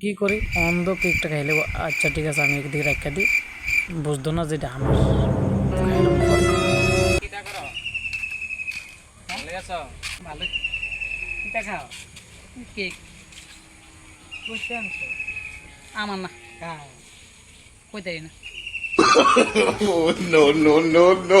কি করি অন্ধ কেকটা খাইলে আচ্ছা ঠিক আছে আমি একদিকে রাখা দিই বুঝতো না যেটা আমার আমার না কইতারি না Oh, no, no, no, no.